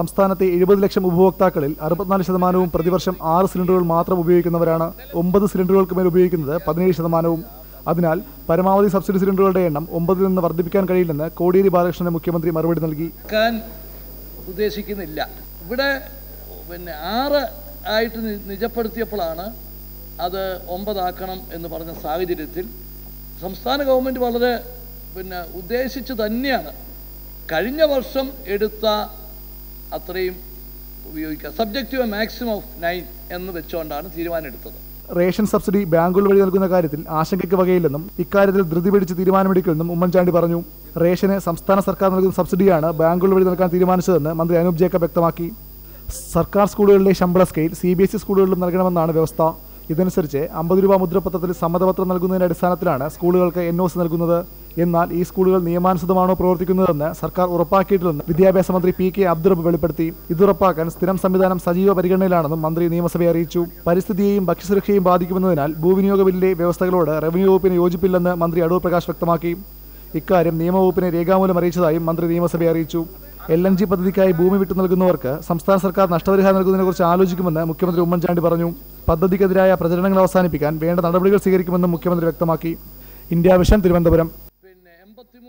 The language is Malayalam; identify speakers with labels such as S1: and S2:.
S1: സംസ്ഥാനത്തെ എഴുപത് ലക്ഷം ഉപഭോക്താക്കളിൽ അറുപത്തിനാല് ശതമാനവും പ്രതിവർഷം ആറ് സിലിണ്ടറുകൾ മാത്രം ഉപയോഗിക്കുന്നവരാണ് ഒമ്പത് സിലിണ്ടറുകൾക്ക് മേൽ ഉപയോഗിക്കുന്നത് പതിനേഴ് ശതമാനവും. അതിനാൽ പരമാവധി സബ്സിഡി സിലിണ്ടറുകളുടെ എണ്ണം ഒമ്പതിൽ നിന്ന് വർദ്ധിപ്പിക്കാൻ കഴിയില്ലെന്ന് കോടിയേരി ബാലകൃഷ്ണന് മുഖ്യമന്ത്രി മറുപടി നൽകി.
S2: ഉദ്ദേശിക്കുന്നില്ല. ഇവിടെ പിന്നെ ആറ് ആയിട്ട് നിജപ്പെടുത്തിയപ്പോഴാണ് അത് ഒമ്പതാക്കണം എന്ന് പറഞ്ഞ സാഹചര്യത്തിൽ സംസ്ഥാന ഗവൺമെന്റ് വളരെ പിന്നെ ഉദ്ദേശിച്ച് തന്നെയാണ് കഴിഞ്ഞ വർഷം എടുത്ത അത്രയും ഉപയോഗിക്കുക സബ്ജക്റ്റീവ് മാക്സിമം ഓഫ് നയൻ എന്ന് വെച്ചുകൊണ്ടാണ് തീരുമാനം എടുത്തത്
S1: റേഷൻ സബ്സിഡി ബാങ്കുകൾ വഴി നൽകുന്ന കാര്യത്തിൽ ആശങ്കയ്ക്ക് വകയില്ലെന്നും ഇക്കാര്യത്തിൽ ധൃതി പിടിച്ച് തീരുമാനമെടുക്കുമെന്നും ഉമ്മൻചാണ്ടി പറഞ്ഞു. റേഷന് സംസ്ഥാന സർക്കാർ നൽകുന്ന സബ്സിഡിയാണ് ബാങ്കുകൾ വഴി നൽകാൻ തീരുമാനിച്ചതെന്ന് മന്ത്രി അനൂപ് ജേക്കബ് വ്യക്തമാക്കി. സർക്കാർ സ്കൂളുകളിലെ ശമ്പള scale C B S E സ്കൂളുകളിലും നൽകണമെന്നാണ് വ്യവസ്ഥ. ഇതനുസരിച്ച് അമ്പത് രൂപ മുദ്രപത്രത്തിൽ സമ്മതപത്രം നൽകുന്നതിന്റെ അടിസ്ഥാനത്തിലാണ് സ്കൂളുകൾക്ക് എൻ നൽകുന്നത്. എന്നാൽ ഈ സ്കൂളുകൾ നിയമാനുസൃതമാണോ പ്രവർത്തിക്കുന്നതെന്ന് സർക്കാർ ഉറപ്പാക്കിയിട്ടില്ലെന്ന് വിദ്യാഭ്യാസ മന്ത്രി പി കെ അബ്ദുറബ് വെളിപ്പെടുത്തി. ഇതുറപ്പാക്കാൻ സ്ഥിരം സംവിധാനം സജീവ പരിഗണനയിലാണെന്നും മന്ത്രി നിയമസഭയെ അറിയിച്ചു. പരിസ്ഥിതിയെയും ഭക്ഷ്യസുരക്ഷയും ബാധിക്കുമെന്നതിനാൽ ഭൂവിനിയോഗ ബില്ലിലെ വ്യവസ്ഥകളോട് റവന്യൂ വകുപ്പിന് യോജിപ്പില്ലെന്ന് മന്ത്രി അടൂർ പ്രകാശ് വ്യക്തമാക്കി. ഇക്കാര്യം നിയമവകുപ്പിനെ രേഖാമൂലം അറിയിച്ചതായും മന്ത്രി നിയമസഭയെ അറിയിച്ചു. എൽ എൻ ജി പദ്ധതിക്കായി ഭൂമി വിട്ടു നൽകുന്നവർക്ക് സംസ്ഥാന സർക്കാർ നഷ്ടപരിഹാരം നൽകുന്നതിനെക്കുറിച്ച് ആലോചിക്കുമെന്ന് മുഖ്യമന്ത്രി ഉമ്മൻചാണ്ടി പറഞ്ഞു. പദ്ധതിക്കെതിരായ പ്രചരണങ്ങൾ അവസാനിപ്പിക്കാൻ വേണ്ട നടപടികൾ സ്വീകരിക്കുമെന്നും മുഖ്യമന്ത്രി വ്യക്തമാക്കി. India vision Thiruvananthapuram